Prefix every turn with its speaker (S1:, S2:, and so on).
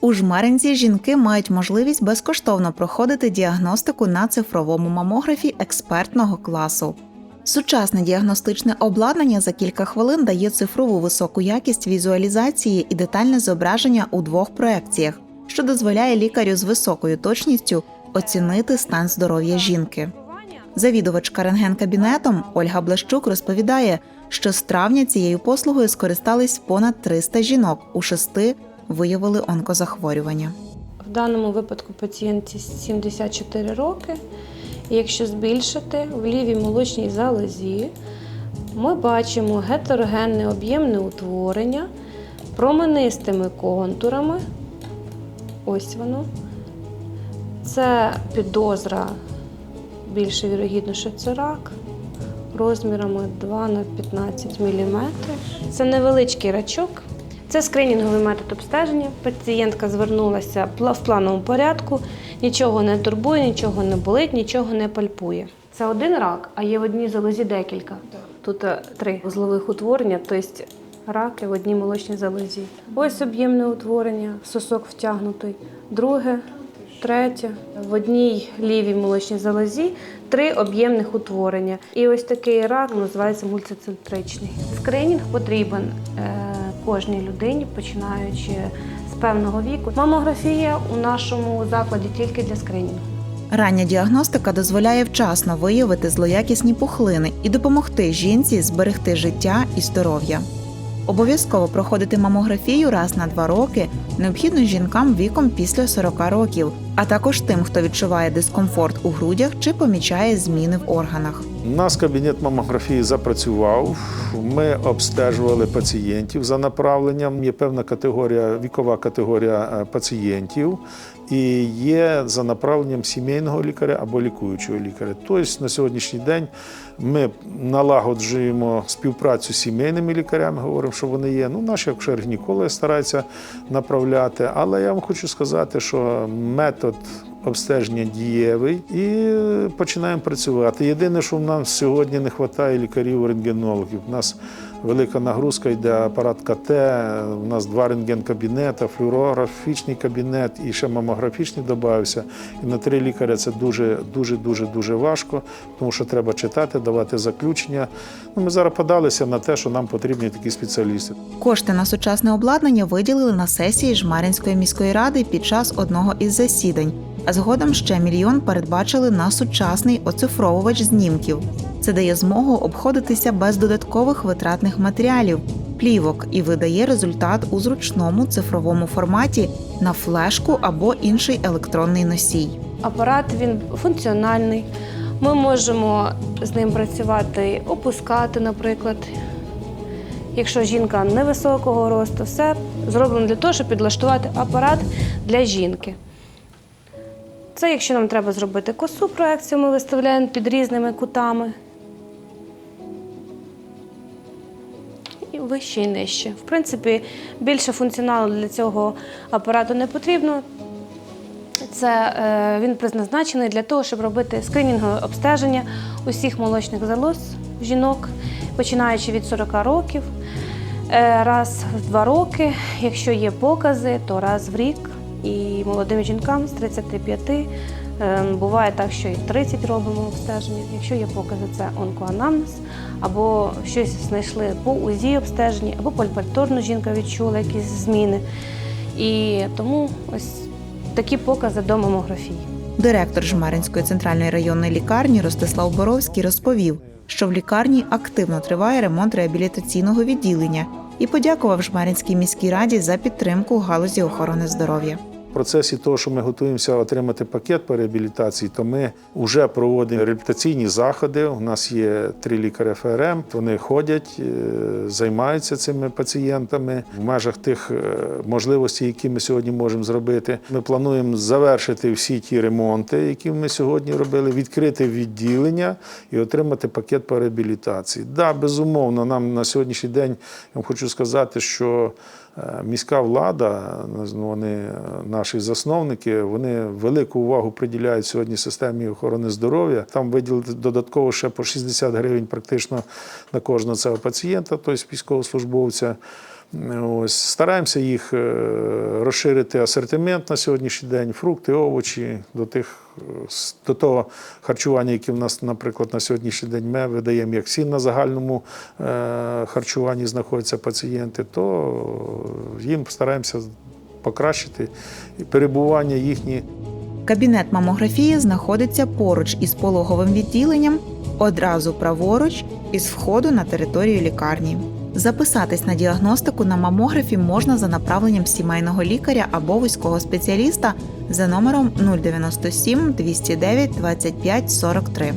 S1: У жмеринці жінки мають можливість безкоштовно проходити діагностику на цифровому мамографі експертного класу. Сучасне діагностичне обладнання за кілька хвилин дає цифрову високу якість візуалізації і детальне зображення у двох проекціях, що дозволяє лікарю з високою точністю оцінити стан здоров'я жінки. Завідувачка рентген-кабінетом Ольга Блащук розповідає, що з травня цією послугою скористались понад 300 жінок, у шести виявили онкозахворювання.
S2: В даному випадку пацієнтці 74 роки. І якщо збільшити в лівій молочній залозі, ми бачимо гетерогенне об'ємне утворення променистими контурами. Ось воно. Це підозра більше вірогідно, що це рак розмірами 2 на 15 мм. Це невеличкий рачок. Це скринінговий метод обстеження. Пацієнтка звернулася в плановому порядку, нічого не турбує, нічого не болить, нічого не пальпує. Це один рак, а є в одній залозі декілька. Тут е, три вузлових утворення, тобто раки в одній молочній залозі. Ось об'ємне утворення, сосок втягнутий. Друге, третє. В одній лівій молочній залозі три об'ємних утворення. І ось такий рак називається мультицентричний. Скринінг потрібен е, кожній людині, починаючи з певного віку. Мамографія у нашому закладі тільки для скринінгу.
S1: Рання діагностика дозволяє вчасно виявити злоякісні пухлини і допомогти жінці зберегти життя і здоров'я. Обов'язково проходити мамографію раз на два роки необхідно жінкам віком після 40 років, а також тим, хто відчуває дискомфорт у грудях чи помічає зміни в органах.
S3: У нас кабінет мамографії запрацював. Ми обстежували пацієнтів за направленням. Є певна категорія, вікова категорія е, пацієнтів, і є за направленням сімейного лікаря або лікуючого лікаря. Тобто на сьогоднішній день ми налагоджуємо співпрацю з сімейними лікарями, говоримо, що вони є. Ну, наші акушер-гінекологи стараються направляти. Але я вам хочу сказати, що метод обстеження дієвий і починаємо працювати. Єдине, що в нас сьогодні не вистачає лікарів-рентгенологів. У нас велика нагрузка йде апарат КТ, у нас два рентген-кабінети, флюорографічний кабінет і ще мамографічний додався. І на три лікаря це дуже, дуже, дуже, дуже важко, тому що треба читати, давати заключення. Ну, ми зараз подалися на те, що нам потрібні такі спеціалісти.
S1: Кошти на сучасне обладнання виділили на сесії Жмаринської міської ради під час одного із засідань, а згодом ще мільйон передбачили на сучасний оцифровувач знімків. Це дає змогу обходитися без додаткових витратних матеріалів, плівок і видає результат у зручному цифровому форматі на флешку або інший електронний носій.
S2: Апарат він функціональний. Ми можемо з ним працювати, опускати, наприклад. Якщо жінка невисокого росту, все зроблено для того, щоб підлаштувати апарат для жінки. Це якщо нам треба зробити косу проекцію, ми виставляємо під різними кутами. І вище і нижче. В принципі, більше функціоналу для цього апарату не потрібно. Це е, він призначений для того, щоб робити скринінгове обстеження усіх молочних залоз жінок, починаючи від 40 років, е, раз в два роки. Якщо є покази, то раз в рік. І молодим жінкам з 35 е, буває так, що і 30 робимо обстеження. Якщо є покази, це онкоанамнез, або щось знайшли по УЗІ обстеженні, або пальпаторно жінка відчула якісь зміни. І тому ось такі покази до мамографії.
S1: Директор Жмеринської центральної районної лікарні Ростислав Боровський розповів, що в лікарні активно триває ремонт реабілітаційного відділення і подякував Жмеринській міській раді за підтримку галузі охорони здоров'я.
S3: В процесі того, що ми готуємося отримати пакет по реабілітації, то ми вже проводимо реабілітаційні заходи. У нас є три лікаря ФРМ. Вони ходять, е, займаються цими пацієнтами в межах тих е, можливостей, які ми сьогодні можемо зробити. Ми плануємо завершити всі ті ремонти, які ми сьогодні робили, відкрити відділення і отримати пакет по реабілітації. Да, безумовно, нам на сьогоднішній день я вам хочу сказати, що Міська влада, ну, вони е, наші засновники, вони велику увагу приділяють сьогодні системі охорони здоров'я. Там виділити додатково ще по 60 гривень практично на кожного цього пацієнта, тобто військовослужбовця. Ось, стараємося їх е, розширити асортимент на сьогоднішній день, фрукти, овочі, до тих, е, до того харчування, яке в нас, наприклад, на сьогоднішній день ми видаємо, як всі на загальному е, харчуванні знаходяться пацієнти, то їм стараємося покращити перебування їхні.
S1: Кабінет мамографії знаходиться поруч із пологовим відділенням, одразу праворуч із входу на територію лікарні. Записатись на діагностику на мамографі можна за направленням сімейного лікаря або вузького спеціаліста за номером 097 209 25 43.